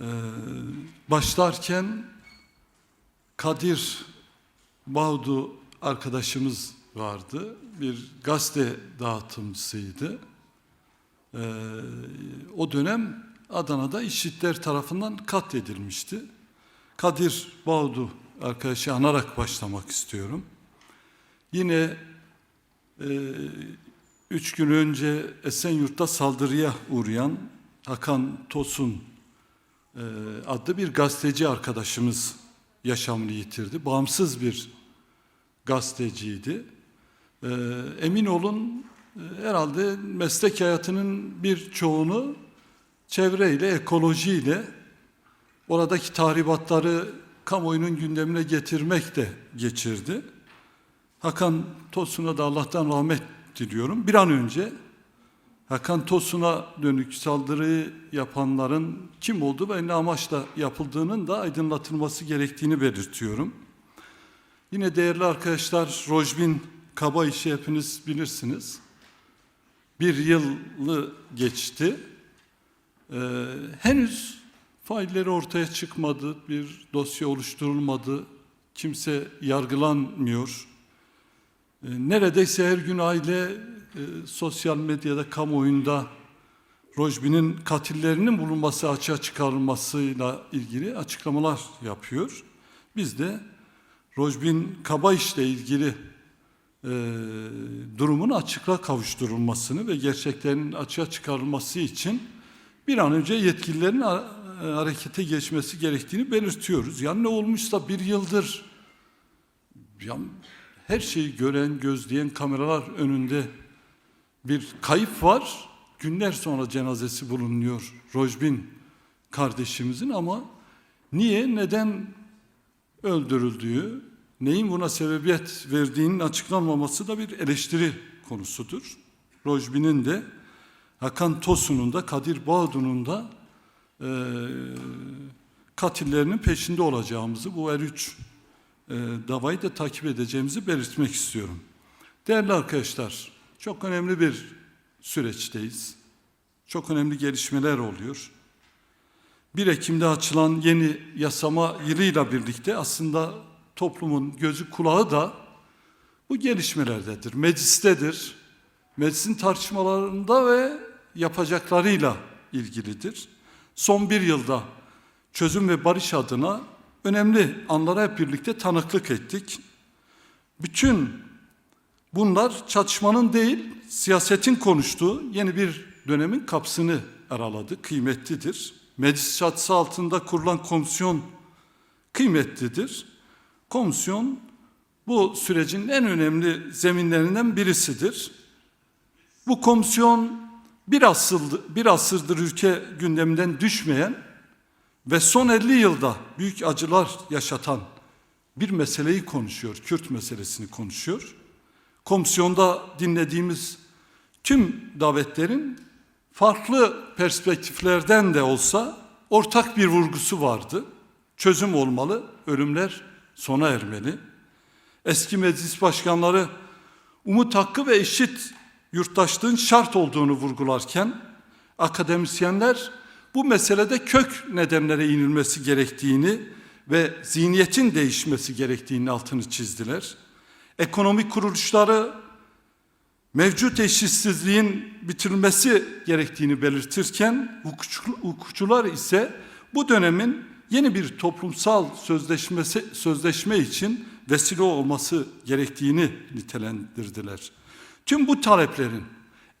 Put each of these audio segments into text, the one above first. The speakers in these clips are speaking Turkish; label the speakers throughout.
Speaker 1: Ee, başlarken Kadir Bağdu arkadaşımız vardı. Bir gazete dağıtımcısıydı. Ee, o dönem Adana'da işitler tarafından katledilmişti. Kadir Bağdu arkadaşı anarak başlamak istiyorum. Yine e, üç gün önce Esenyurt'ta saldırıya uğrayan Hakan Tosun adlı bir gazeteci arkadaşımız yaşamını yitirdi. Bağımsız bir gazeteciydi. E, emin olun e, herhalde meslek hayatının bir çoğunu çevreyle, ekolojiyle oradaki tahribatları kamuoyunun gündemine getirmekle geçirdi. Hakan Tosun'a da Allah'tan rahmet diliyorum. Bir an önce Hakan Tosun'a dönük saldırıyı yapanların kim olduğu ve ne amaçla yapıldığının da aydınlatılması gerektiğini belirtiyorum. Yine değerli arkadaşlar Rojbin Kaba işi hepiniz bilirsiniz. Bir yılı geçti. Ee, henüz failleri ortaya çıkmadı, bir dosya oluşturulmadı, kimse yargılanmıyor. Ee, neredeyse her gün aile e, sosyal medyada, kamuoyunda Rojbin'in katillerinin bulunması, açığa çıkarılmasıyla ilgili açıklamalar yapıyor. Biz de Rojbin Kabayiş'le ilgili e, durumun açıklığa kavuşturulmasını ve gerçeklerin açığa çıkarılması için bir an önce yetkililerin e, harekete geçmesi gerektiğini belirtiyoruz. Yani ne olmuşsa bir yıldır ya her şeyi gören, gözleyen kameralar önünde bir kayıp var. Günler sonra cenazesi bulunuyor Rojbin kardeşimizin ama niye, neden öldürüldüğü, neyin buna sebebiyet verdiğinin açıklanmaması da bir eleştiri konusudur. Rojbin'in de Hakan Tosun'un da Kadir Bağdu'nun da eee katillerinin peşinde olacağımızı bu her üç e, davayı da takip edeceğimizi belirtmek istiyorum. Değerli arkadaşlar, çok önemli bir süreçteyiz. Çok önemli gelişmeler oluyor. 1 Ekim'de açılan yeni yasama yılıyla birlikte aslında toplumun gözü kulağı da bu gelişmelerdedir, meclistedir. Meclisin tartışmalarında ve yapacaklarıyla ilgilidir. Son bir yılda çözüm ve barış adına önemli anlara hep birlikte tanıklık ettik. Bütün bunlar çatışmanın değil, siyasetin konuştuğu yeni bir dönemin kapısını araladı, kıymetlidir. Meclis çatısı altında kurulan komisyon kıymetlidir. Komisyon bu sürecin en önemli zeminlerinden birisidir. Bu komisyon bir, asıldı, bir asırdır ülke gündeminden düşmeyen ve son 50 yılda büyük acılar yaşatan bir meseleyi konuşuyor, Kürt meselesini konuşuyor. Komisyonda dinlediğimiz tüm davetlerin farklı perspektiflerden de olsa ortak bir vurgusu vardı. Çözüm olmalı, ölümler sona ermeli. Eski meclis başkanları umut hakkı ve eşit yurttaşlığın şart olduğunu vurgularken akademisyenler bu meselede kök nedenlere inilmesi gerektiğini ve zihniyetin değişmesi gerektiğini altını çizdiler. Ekonomik kuruluşları mevcut eşitsizliğin bitirilmesi gerektiğini belirtirken hukukçu- hukukçular ise bu dönemin yeni bir toplumsal sözleşmesi, sözleşme için vesile olması gerektiğini nitelendirdiler. Tüm bu taleplerin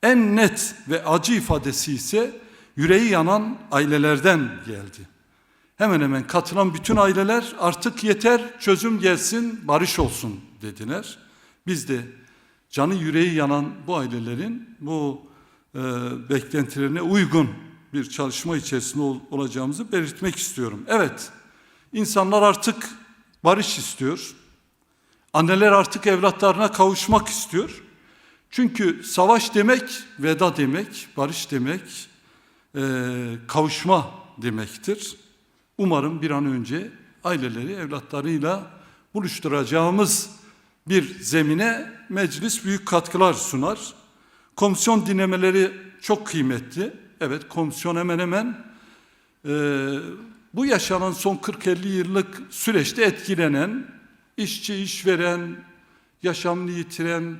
Speaker 1: en net ve acı ifadesi ise yüreği yanan ailelerden geldi. Hemen hemen katılan bütün aileler artık yeter çözüm gelsin barış olsun dediler. Biz de canı yüreği yanan bu ailelerin bu e, beklentilerine uygun bir çalışma içerisinde ol- olacağımızı belirtmek istiyorum. Evet, insanlar artık barış istiyor. Anneler artık evlatlarına kavuşmak istiyor. Çünkü savaş demek veda demek, barış demek, e, kavuşma demektir. Umarım bir an önce aileleri evlatlarıyla buluşturacağımız bir zemine meclis büyük katkılar sunar. Komisyon dinlemeleri çok kıymetli. Evet komisyon hemen hemen e, bu yaşanan son 40-50 yıllık süreçte etkilenen, işçi, işveren, yaşamını yitiren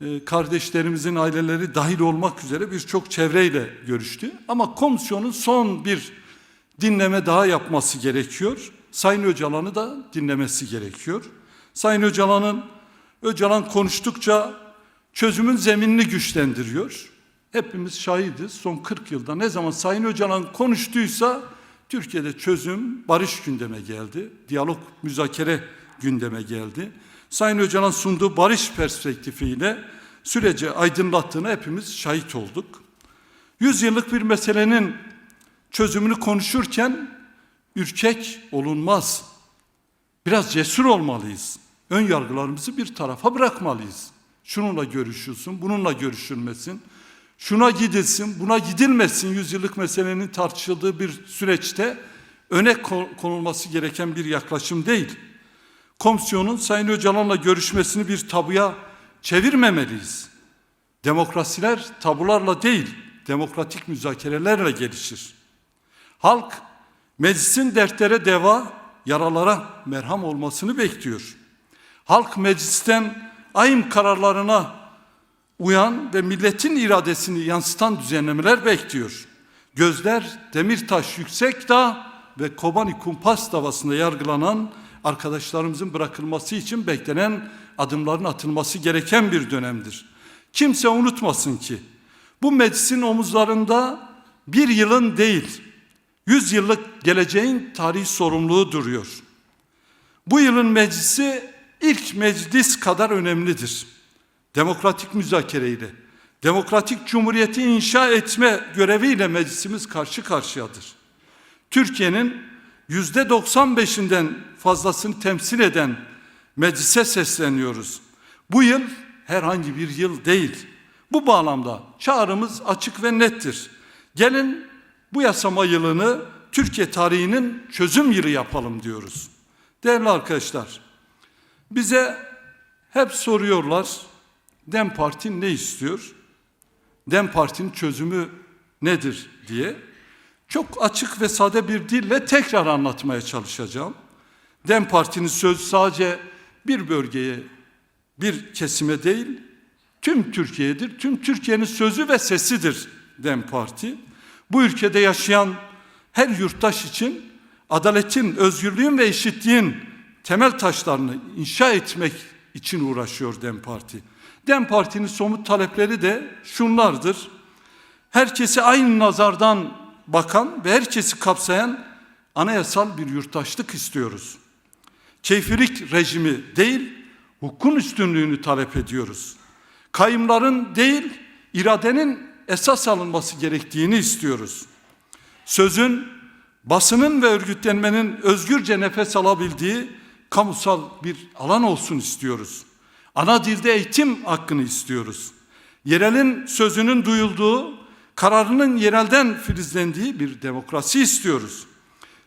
Speaker 1: e, kardeşlerimizin aileleri dahil olmak üzere birçok çevreyle görüştü. Ama komisyonun son bir dinleme daha yapması gerekiyor. Sayın Öcalan'ı da dinlemesi gerekiyor. Sayın Öcalan'ın Öcalan konuştukça çözümün zeminini güçlendiriyor. Hepimiz şahidiz son 40 yılda ne zaman Sayın Öcalan konuştuysa Türkiye'de çözüm, barış gündeme geldi. Diyalog, müzakere gündeme geldi. Sayın Öcalan sunduğu barış perspektifiyle süreci aydınlattığına hepimiz şahit olduk. Yüz yıllık bir meselenin çözümünü konuşurken ürkek olunmaz. Biraz cesur olmalıyız. Ön yargılarımızı bir tarafa bırakmalıyız. Şununla görüşülsün, bununla görüşülmesin. Şuna gidilsin, buna gidilmesin yüzyıllık meselenin tartışıldığı bir süreçte öne konulması gereken bir yaklaşım değil. Komisyonun Sayın Öcalan'la görüşmesini bir tabuya çevirmemeliyiz. Demokrasiler tabularla değil, demokratik müzakerelerle gelişir. Halk meclisin dertlere deva, yaralara merham olmasını bekliyor. Halk meclisten ayım kararlarına uyan ve milletin iradesini yansıtan düzenlemeler bekliyor. Gözler Demirtaş Yüksekdağ ve Kobani Kumpas davasında yargılanan arkadaşlarımızın bırakılması için beklenen adımların atılması gereken bir dönemdir. Kimse unutmasın ki bu meclisin omuzlarında bir yılın değil, yüz yıllık geleceğin tarihi sorumluluğu duruyor. Bu yılın meclisi ilk meclis kadar önemlidir. Demokratik müzakereyle, demokratik cumhuriyeti inşa etme göreviyle meclisimiz karşı karşıyadır. Türkiye'nin yüzde 95'inden fazlasını temsil eden meclise sesleniyoruz. Bu yıl herhangi bir yıl değil. Bu bağlamda çağrımız açık ve nettir. Gelin bu yasama yılını Türkiye tarihinin çözüm yılı yapalım diyoruz. Değerli arkadaşlar, bize hep soruyorlar, Dem Parti ne istiyor? Dem Parti'nin çözümü nedir diye. Çok açık ve sade bir dille tekrar anlatmaya çalışacağım. Dem Parti'nin sözü sadece bir bölgeye, bir kesime değil, tüm Türkiye'dir. Tüm Türkiye'nin sözü ve sesidir Dem Parti. Bu ülkede yaşayan her yurttaş için adaletin, özgürlüğün ve eşitliğin temel taşlarını inşa etmek için uğraşıyor Dem Parti. Dem Parti'nin somut talepleri de şunlardır. Herkesi aynı nazardan bakan ve herkesi kapsayan anayasal bir yurttaşlık istiyoruz. Keyfilik rejimi değil, hukukun üstünlüğünü talep ediyoruz. Kayımların değil, iradenin esas alınması gerektiğini istiyoruz. Sözün, basının ve örgütlenmenin özgürce nefes alabildiği kamusal bir alan olsun istiyoruz. Ana dilde eğitim hakkını istiyoruz. Yerelin sözünün duyulduğu, kararının yerelden filizlendiği bir demokrasi istiyoruz.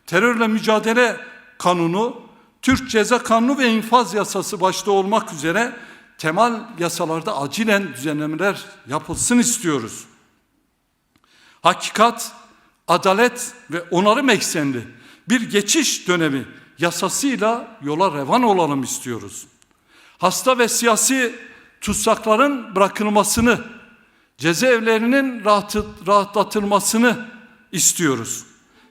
Speaker 1: Terörle mücadele kanunu, Türk Ceza Kanunu ve infaz yasası başta olmak üzere temel yasalarda acilen düzenlemeler yapılsın istiyoruz. Hakikat, adalet ve onarım eksenli bir geçiş dönemi yasasıyla yola revan olalım istiyoruz. Hasta ve siyasi tutsakların bırakılmasını, cezaevlerinin rahatlatılmasını istiyoruz.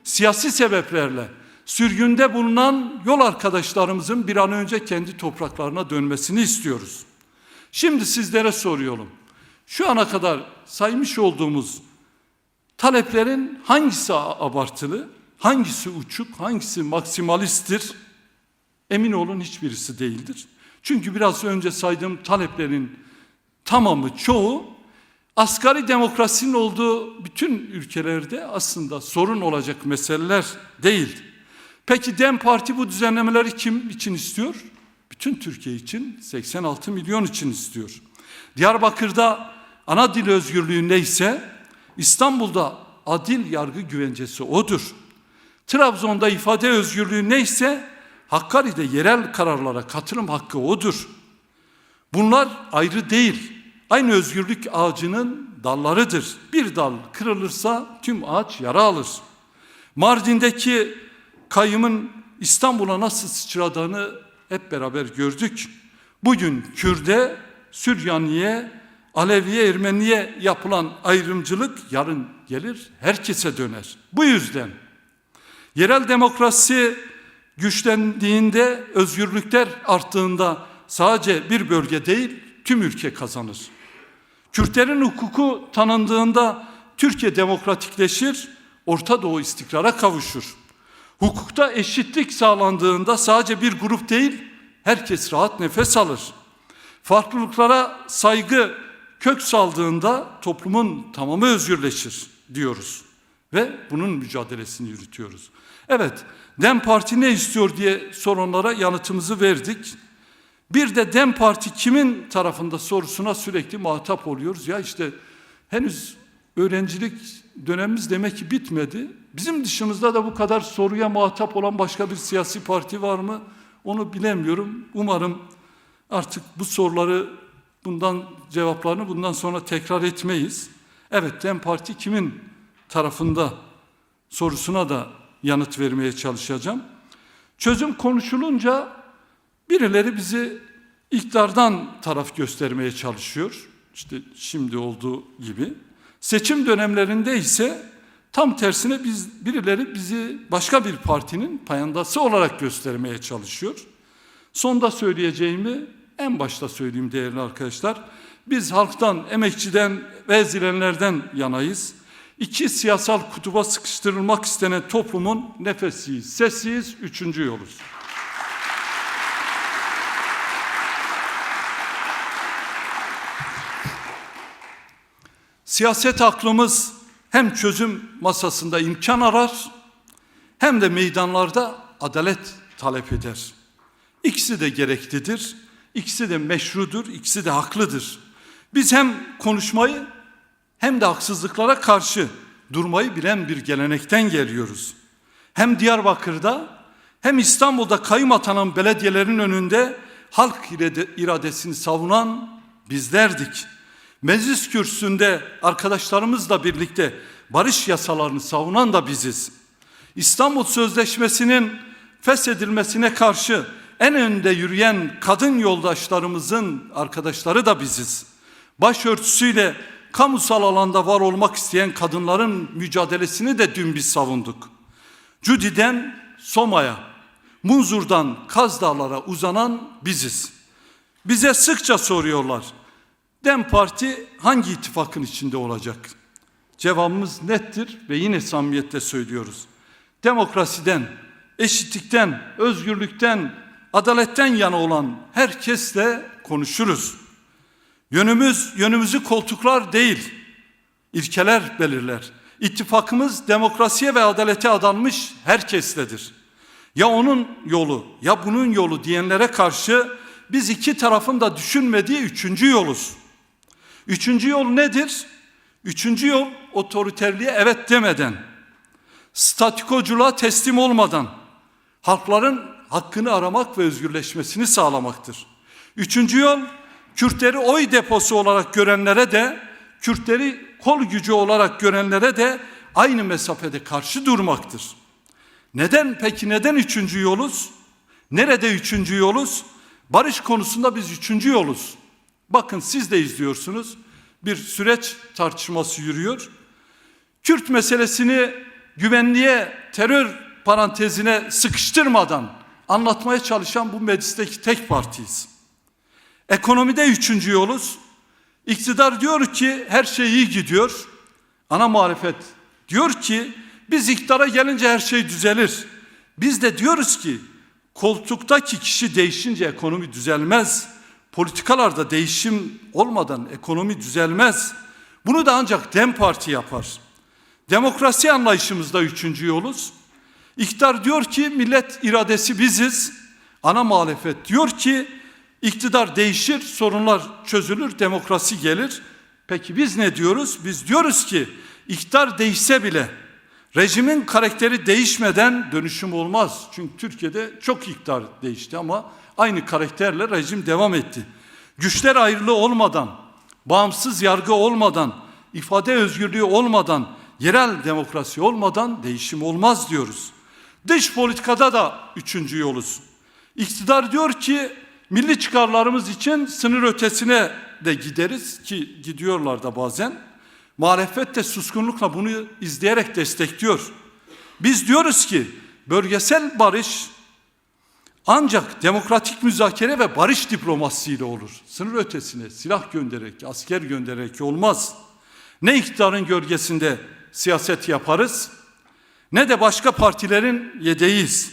Speaker 1: Siyasi sebeplerle sürgünde bulunan yol arkadaşlarımızın bir an önce kendi topraklarına dönmesini istiyoruz. Şimdi sizlere soruyorum. Şu ana kadar saymış olduğumuz taleplerin hangisi abartılı, hangisi uçuk, hangisi maksimalisttir? Emin olun hiçbirisi değildir. Çünkü biraz önce saydığım taleplerin tamamı, çoğu asgari demokrasinin olduğu bütün ülkelerde aslında sorun olacak meseleler değil. Peki DEM Parti bu düzenlemeleri kim için istiyor? Bütün Türkiye için 86 milyon için istiyor. Diyarbakır'da ana dil özgürlüğü neyse İstanbul'da adil yargı güvencesi odur. Trabzon'da ifade özgürlüğü neyse Hakkari'de yerel kararlara katılım hakkı odur. Bunlar ayrı değil. Aynı özgürlük ağacının dallarıdır. Bir dal kırılırsa tüm ağaç yara alır. Mardin'deki kayımın İstanbul'a nasıl sıçradığını hep beraber gördük. Bugün Kürde, Süryaniye, Aleviye, Ermeniye yapılan ayrımcılık yarın gelir herkese döner. Bu yüzden yerel demokrasi güçlendiğinde, özgürlükler arttığında sadece bir bölge değil tüm ülke kazanır. Kürtlerin hukuku tanındığında Türkiye demokratikleşir, Orta Doğu istikrara kavuşur. Hukukta eşitlik sağlandığında sadece bir grup değil, herkes rahat nefes alır. Farklılıklara saygı kök saldığında toplumun tamamı özgürleşir diyoruz. Ve bunun mücadelesini yürütüyoruz. Evet, DEM Parti ne istiyor diye sorunlara yanıtımızı verdik. Bir de DEM Parti kimin tarafında sorusuna sürekli muhatap oluyoruz. Ya işte henüz öğrencilik dönemimiz demek ki bitmedi. Bizim dışımızda da bu kadar soruya muhatap olan başka bir siyasi parti var mı? Onu bilemiyorum. Umarım artık bu soruları bundan cevaplarını bundan sonra tekrar etmeyiz. Evet DEM Parti kimin tarafında sorusuna da yanıt vermeye çalışacağım. Çözüm konuşulunca birileri bizi iktidardan taraf göstermeye çalışıyor. İşte şimdi olduğu gibi. Seçim dönemlerinde ise tam tersine biz birileri bizi başka bir partinin payandası olarak göstermeye çalışıyor. Sonda söyleyeceğimi en başta söyleyeyim değerli arkadaşlar. Biz halktan, emekçiden ve ezilenlerden yanayız. İki siyasal kutuba sıkıştırılmak istenen toplumun nefesiyiz, sessiyiz, üçüncü yoluz. Siyaset aklımız hem çözüm masasında imkan arar hem de meydanlarda adalet talep eder. İkisi de gereklidir, ikisi de meşrudur, ikisi de haklıdır. Biz hem konuşmayı hem de haksızlıklara karşı durmayı bilen bir gelenekten geliyoruz. Hem Diyarbakır'da hem İstanbul'da kayım atanan belediyelerin önünde halk iradesini savunan bizlerdik. Meclis kürsüsünde arkadaşlarımızla birlikte barış yasalarını savunan da biziz. İstanbul Sözleşmesi'nin feshedilmesine karşı en önde yürüyen kadın yoldaşlarımızın arkadaşları da biziz. Başörtüsüyle kamusal alanda var olmak isteyen kadınların mücadelesini de dün biz savunduk. Cudi'den Soma'ya, Munzur'dan Kaz Dağlar'a uzanan biziz. Bize sıkça soruyorlar. DEM Parti hangi ittifakın içinde olacak? Cevabımız nettir ve yine samimiyetle söylüyoruz. Demokrasiden, eşitlikten, özgürlükten, adaletten yana olan herkesle konuşuruz. Yönümüz, yönümüzü koltuklar değil, ilkeler belirler. İttifakımız demokrasiye ve adalete adanmış herkesledir. Ya onun yolu ya bunun yolu diyenlere karşı biz iki tarafın da düşünmediği üçüncü yoluz. Üçüncü yol nedir? Üçüncü yol otoriterliğe evet demeden, statikoculuğa teslim olmadan, halkların hakkını aramak ve özgürleşmesini sağlamaktır. Üçüncü yol, Kürtleri oy deposu olarak görenlere de, Kürtleri kol gücü olarak görenlere de aynı mesafede karşı durmaktır. Neden peki neden üçüncü yoluz? Nerede üçüncü yoluz? Barış konusunda biz üçüncü yoluz. Bakın siz de izliyorsunuz. Bir süreç tartışması yürüyor. Kürt meselesini güvenliğe, terör parantezine sıkıştırmadan anlatmaya çalışan bu meclisteki tek partiyiz. Ekonomide üçüncü yoluz. İktidar diyor ki her şey iyi gidiyor. Ana muhalefet diyor ki biz iktidara gelince her şey düzelir. Biz de diyoruz ki koltuktaki kişi değişince ekonomi düzelmez. Politikalarda değişim olmadan ekonomi düzelmez. Bunu da ancak DEM Parti yapar. Demokrasi anlayışımızda üçüncü yoluz. İktidar diyor ki millet iradesi biziz. Ana muhalefet diyor ki iktidar değişir, sorunlar çözülür, demokrasi gelir. Peki biz ne diyoruz? Biz diyoruz ki iktidar değişse bile rejimin karakteri değişmeden dönüşüm olmaz. Çünkü Türkiye'de çok iktidar değişti ama aynı karakterle rejim devam etti. Güçler ayrılığı olmadan, bağımsız yargı olmadan, ifade özgürlüğü olmadan, yerel demokrasi olmadan değişim olmaz diyoruz. Dış politikada da üçüncü yoluz. İktidar diyor ki milli çıkarlarımız için sınır ötesine de gideriz ki gidiyorlar da bazen. Muhalefet de suskunlukla bunu izleyerek destekliyor. Biz diyoruz ki bölgesel barış ancak demokratik müzakere ve barış diplomasisiyle olur. Sınır ötesine silah göndererek, asker göndererek olmaz. Ne iktidarın gölgesinde siyaset yaparız ne de başka partilerin yedeğiyiz.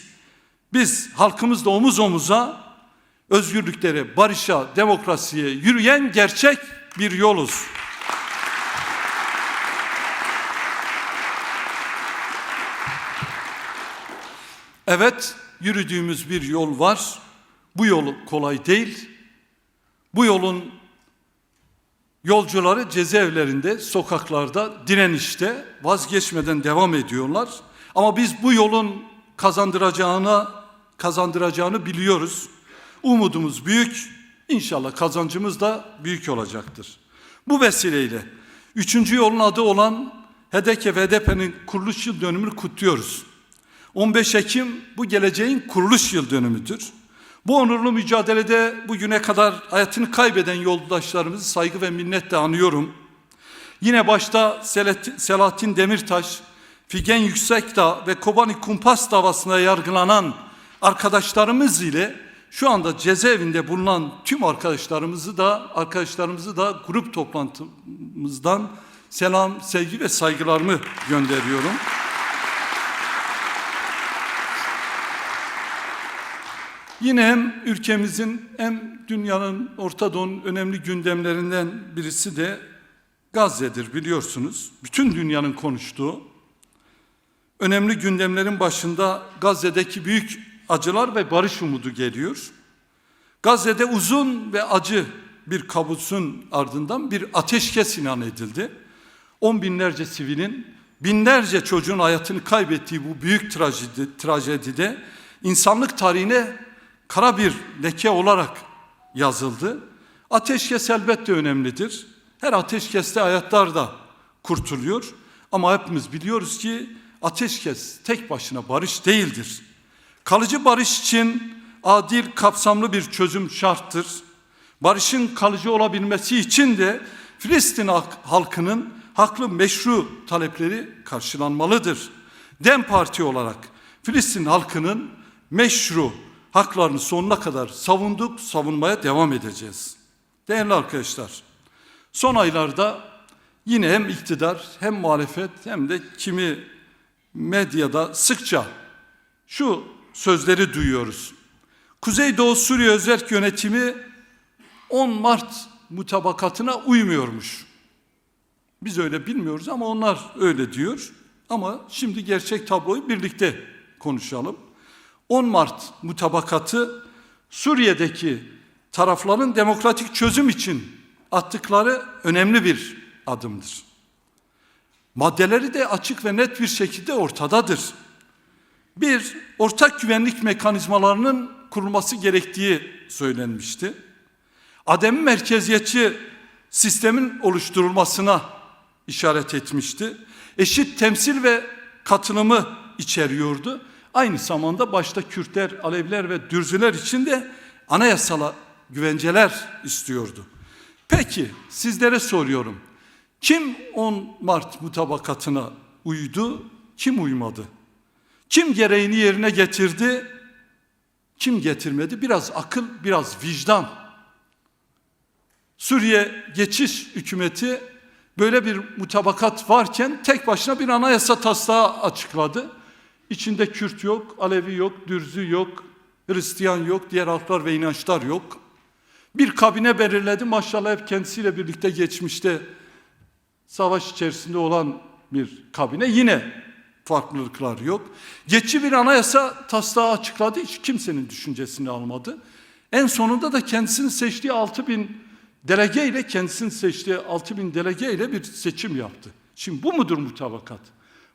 Speaker 1: Biz halkımızla omuz omuza özgürlüklere, barışa, demokrasiye yürüyen gerçek bir yoluz. Evet, yürüdüğümüz bir yol var. Bu yol kolay değil. Bu yolun yolcuları cezaevlerinde, sokaklarda, direnişte vazgeçmeden devam ediyorlar. Ama biz bu yolun kazandıracağına kazandıracağını biliyoruz. Umudumuz büyük. İnşallah kazancımız da büyük olacaktır. Bu vesileyle üçüncü yolun adı olan HDP ve HDP'nin kuruluş yıl dönümünü kutluyoruz. 15 Ekim bu geleceğin kuruluş yıl dönümüdür. Bu onurlu mücadelede bugüne kadar hayatını kaybeden yoldaşlarımızı saygı ve minnetle anıyorum. Yine başta Selahattin Demirtaş, Figen Yüksekdağ ve Kobani Kumpas davasında yargılanan arkadaşlarımız ile şu anda cezaevinde bulunan tüm arkadaşlarımızı da arkadaşlarımızı da grup toplantımızdan selam, sevgi ve saygılarımı gönderiyorum. Yine hem ülkemizin hem dünyanın Orta Doğu'nun önemli gündemlerinden birisi de Gazze'dir biliyorsunuz. Bütün dünyanın konuştuğu önemli gündemlerin başında Gazze'deki büyük acılar ve barış umudu geliyor. Gazze'de uzun ve acı bir kabusun ardından bir ateşkes ilan edildi. On binlerce sivilin, binlerce çocuğun hayatını kaybettiği bu büyük trajedi, trajedide insanlık tarihine kara bir leke olarak yazıldı. Ateşkes elbette önemlidir. Her ateşkeste hayatlar da kurtuluyor. Ama hepimiz biliyoruz ki ateşkes tek başına barış değildir. Kalıcı barış için adil, kapsamlı bir çözüm şarttır. Barışın kalıcı olabilmesi için de Filistin halkının haklı meşru talepleri karşılanmalıdır. Dem Parti olarak Filistin halkının meşru haklarını sonuna kadar savunduk, savunmaya devam edeceğiz. Değerli arkadaşlar, son aylarda yine hem iktidar hem muhalefet hem de kimi medyada sıkça şu sözleri duyuyoruz. Kuzeydoğu Suriye Özerk Yönetimi 10 Mart mutabakatına uymuyormuş. Biz öyle bilmiyoruz ama onlar öyle diyor. Ama şimdi gerçek tabloyu birlikte konuşalım. 10 Mart mutabakatı Suriye'deki tarafların demokratik çözüm için attıkları önemli bir adımdır. Maddeleri de açık ve net bir şekilde ortadadır. Bir, ortak güvenlik mekanizmalarının kurulması gerektiği söylenmişti. Adem merkeziyetçi sistemin oluşturulmasına işaret etmişti. Eşit temsil ve katılımı içeriyordu. Aynı zamanda başta Kürtler, Aleviler ve Dürzüler için de anayasala güvenceler istiyordu. Peki sizlere soruyorum. Kim 10 Mart mutabakatına uydu, kim uymadı? Kim gereğini yerine getirdi, kim getirmedi? Biraz akıl, biraz vicdan. Suriye geçiş hükümeti böyle bir mutabakat varken tek başına bir anayasa taslağı açıkladı. İçinde Kürt yok, Alevi yok, Dürzü yok, Hristiyan yok, diğer halklar ve inançlar yok. Bir kabine belirledi maşallah hep kendisiyle birlikte geçmişte savaş içerisinde olan bir kabine yine farklılıklar yok. Geçici bir anayasa taslağı açıkladı hiç kimsenin düşüncesini almadı. En sonunda da kendisini seçtiği 6 bin delege ile kendisini seçtiği 6 bin delege ile bir seçim yaptı. Şimdi bu mudur mutabakat?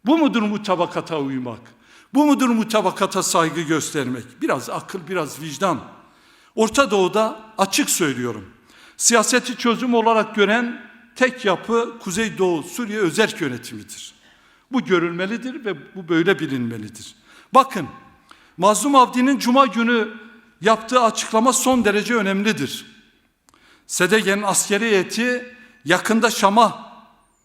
Speaker 1: Bu mudur mutabakata uymak? Bu mudur mutabakata saygı göstermek? Biraz akıl, biraz vicdan. Orta Doğu'da açık söylüyorum. Siyaseti çözüm olarak gören tek yapı Kuzeydoğu Suriye özerk yönetimidir. Bu görülmelidir ve bu böyle bilinmelidir. Bakın, Mazlum Avdi'nin Cuma günü yaptığı açıklama son derece önemlidir. Sedegen'in askeri heyeti yakında Şam'a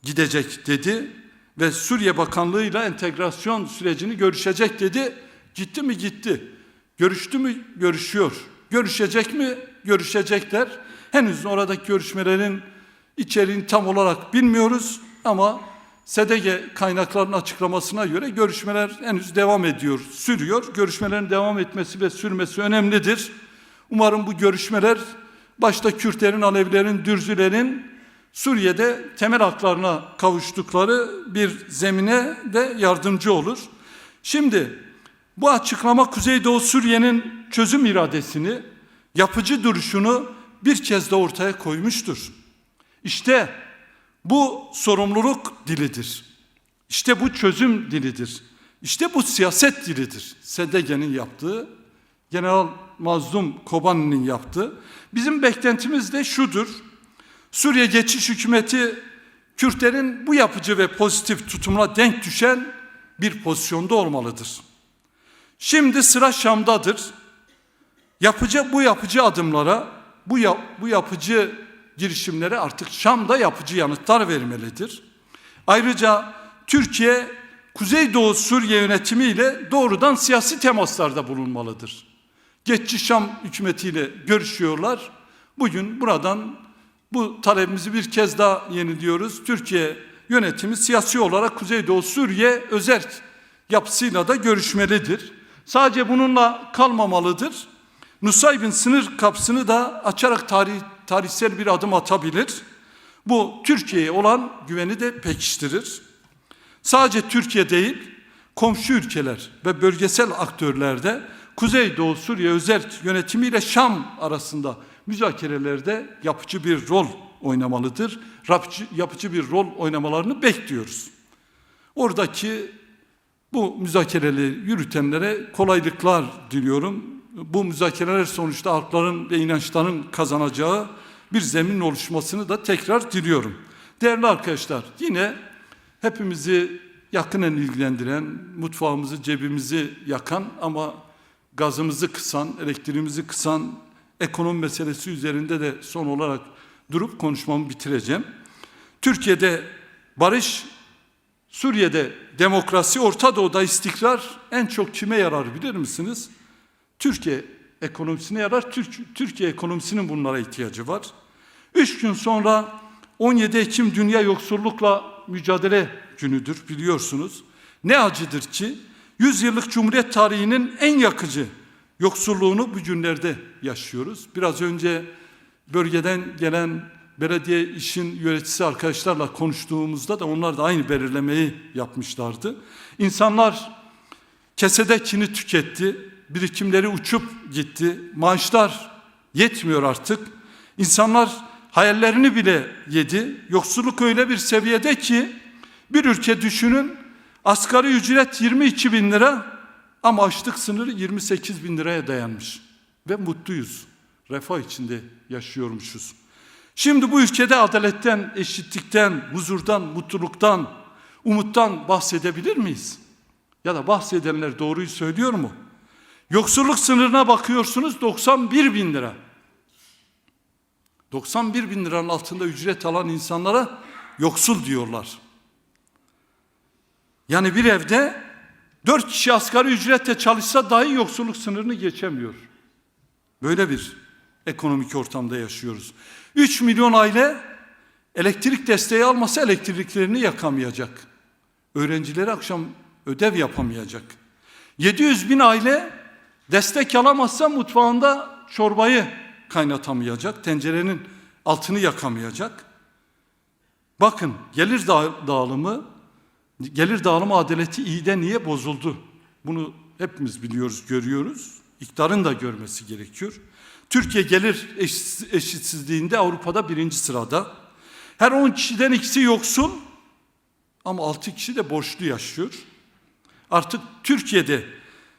Speaker 1: gidecek dedi ve Suriye Bakanlığı'yla entegrasyon sürecini görüşecek dedi. Gitti mi gitti. Görüştü mü görüşüyor. Görüşecek mi görüşecekler. Henüz oradaki görüşmelerin içeriğini tam olarak bilmiyoruz ama SDG kaynaklarının açıklamasına göre görüşmeler henüz devam ediyor, sürüyor. Görüşmelerin devam etmesi ve sürmesi önemlidir. Umarım bu görüşmeler başta Kürtlerin, Alevilerin, Dürzülerin Suriye'de temel haklarına kavuştukları bir zemine de yardımcı olur. Şimdi bu açıklama Kuzeydoğu Suriye'nin çözüm iradesini, yapıcı duruşunu bir kez de ortaya koymuştur. İşte bu sorumluluk dilidir. İşte bu çözüm dilidir. İşte bu siyaset dilidir. SDG'nin yaptığı, General Mazlum Kobani'nin yaptığı. Bizim beklentimiz de şudur. Suriye geçiş hükümeti Kürtlerin bu yapıcı ve pozitif tutumuna denk düşen bir pozisyonda olmalıdır. Şimdi sıra Şam'dadır. Yapıcı bu yapıcı adımlara, bu yap, bu yapıcı girişimlere artık Şam'da yapıcı yanıtlar vermelidir. Ayrıca Türkiye Kuzeydoğu Suriye yönetimiyle doğrudan siyasi temaslarda bulunmalıdır. Geçici Şam hükümetiyle görüşüyorlar. Bugün buradan bu talebimizi bir kez daha yeniliyoruz. Türkiye yönetimi siyasi olarak Kuzeydoğu Suriye özerk yapısıyla da görüşmelidir. Sadece bununla kalmamalıdır. Nusaybin sınır kapısını da açarak tarih, tarihsel bir adım atabilir. Bu Türkiye'ye olan güveni de pekiştirir. Sadece Türkiye değil, komşu ülkeler ve bölgesel aktörler de Kuzeydoğu Suriye özerk yönetimiyle Şam arasında müzakerelerde yapıcı bir rol oynamalıdır. Yapıcı bir rol oynamalarını bekliyoruz. Oradaki bu müzakereleri yürütenlere kolaylıklar diliyorum. Bu müzakereler sonuçta halkların ve inançların kazanacağı bir zemin oluşmasını da tekrar diliyorum. Değerli arkadaşlar yine hepimizi yakinen ilgilendiren, mutfağımızı, cebimizi yakan ama gazımızı kısan, elektriğimizi kısan ekonomi meselesi üzerinde de son olarak durup konuşmamı bitireceğim. Türkiye'de barış, Suriye'de demokrasi, Orta Doğu'da istikrar en çok kime yarar bilir misiniz? Türkiye ekonomisine yarar. Türk, Türkiye ekonomisinin bunlara ihtiyacı var. Üç gün sonra 17 Ekim Dünya Yoksullukla Mücadele Günüdür biliyorsunuz. Ne acıdır ki 100 yıllık Cumhuriyet tarihinin en yakıcı yoksulluğunu bu günlerde yaşıyoruz. Biraz önce bölgeden gelen belediye işin yöneticisi arkadaşlarla konuştuğumuzda da onlar da aynı belirlemeyi yapmışlardı. İnsanlar kesedekini tüketti, birikimleri uçup gitti, maaşlar yetmiyor artık. İnsanlar hayallerini bile yedi. Yoksulluk öyle bir seviyede ki bir ülke düşünün asgari ücret 22 bin lira ama açlık sınırı 28 bin liraya dayanmış. Ve mutluyuz. Refah içinde yaşıyormuşuz. Şimdi bu ülkede adaletten, eşitlikten, huzurdan, mutluluktan, umuttan bahsedebilir miyiz? Ya da bahsedenler doğruyu söylüyor mu? Yoksulluk sınırına bakıyorsunuz 91 bin lira. 91 bin liranın altında ücret alan insanlara yoksul diyorlar. Yani bir evde dört kişi asgari ücretle çalışsa dahi yoksulluk sınırını geçemiyor. Böyle bir ekonomik ortamda yaşıyoruz. 3 milyon aile elektrik desteği almasa elektriklerini yakamayacak. Öğrencileri akşam ödev yapamayacak. 700 bin aile destek alamazsa mutfağında çorbayı kaynatamayacak. Tencerenin altını yakamayacak. Bakın gelir dağılımı gelir dağılımı adaleti iyi de niye bozuldu? Bunu hepimiz biliyoruz, görüyoruz. İktidarın da görmesi gerekiyor. Türkiye gelir eşitsizliğinde Avrupa'da birinci sırada. Her 10 kişiden ikisi yoksul ama 6 kişi de borçlu yaşıyor. Artık Türkiye'de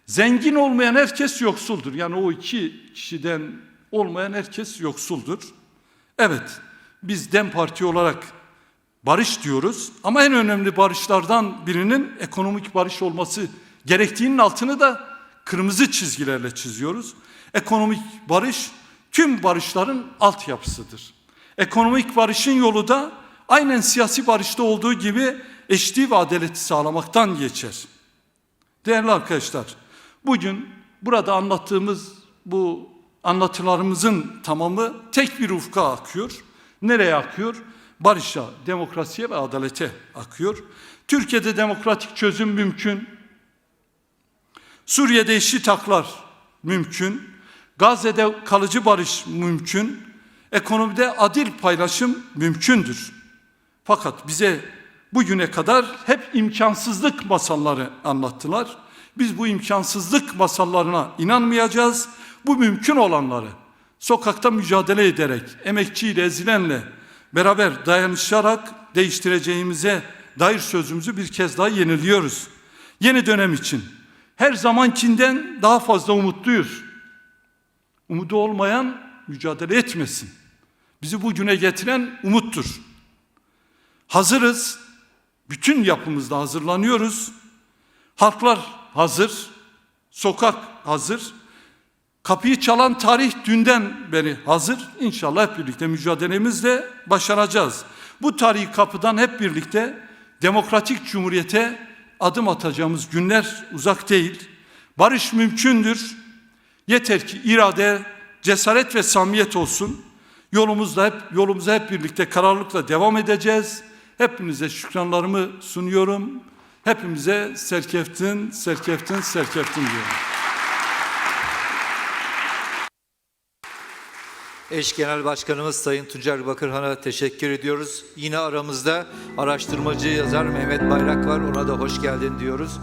Speaker 1: zengin olmayan herkes yoksuldur. Yani o iki kişiden olmayan herkes yoksuldur. Evet, biz DEM Parti olarak barış diyoruz ama en önemli barışlardan birinin ekonomik barış olması gerektiğinin altını da kırmızı çizgilerle çiziyoruz. Ekonomik barış tüm barışların altyapısıdır. Ekonomik barışın yolu da aynen siyasi barışta olduğu gibi eşitliği ve adaleti sağlamaktan geçer. Değerli arkadaşlar, bugün burada anlattığımız bu anlatılarımızın tamamı tek bir ufka akıyor. Nereye akıyor? Barışa, demokrasiye ve adalete akıyor. Türkiye'de demokratik çözüm mümkün. Suriye'de eşit haklar mümkün. Gazze'de kalıcı barış mümkün. Ekonomide adil paylaşım mümkündür. Fakat bize bugüne kadar hep imkansızlık masalları anlattılar. Biz bu imkansızlık masallarına inanmayacağız. Bu mümkün olanları sokakta mücadele ederek, emekçiyle, ezilenle beraber dayanışarak değiştireceğimize dair sözümüzü bir kez daha yeniliyoruz. Yeni dönem için her zamankinden daha fazla umutluyuz. Umudu olmayan mücadele etmesin. Bizi bugüne getiren umuttur. Hazırız. Bütün yapımızda hazırlanıyoruz. Halklar hazır. Sokak hazır. Kapıyı çalan tarih dünden beri hazır. İnşallah hep birlikte mücadelemizle başaracağız. Bu tarihi kapıdan hep birlikte demokratik cumhuriyete adım atacağımız günler uzak değil. Barış mümkündür. Yeter ki irade, cesaret ve samimiyet olsun. Yolumuzda hep yolumuza hep birlikte kararlılıkla devam edeceğiz. Hepinize şükranlarımı sunuyorum. Hepimize serkeftin, serkeftin, serkeftin diyorum.
Speaker 2: Eş Genel Başkanımız Sayın Tuncer Bakırhan'a teşekkür ediyoruz. Yine aramızda araştırmacı yazar Mehmet Bayrak var. Ona da hoş geldin diyoruz.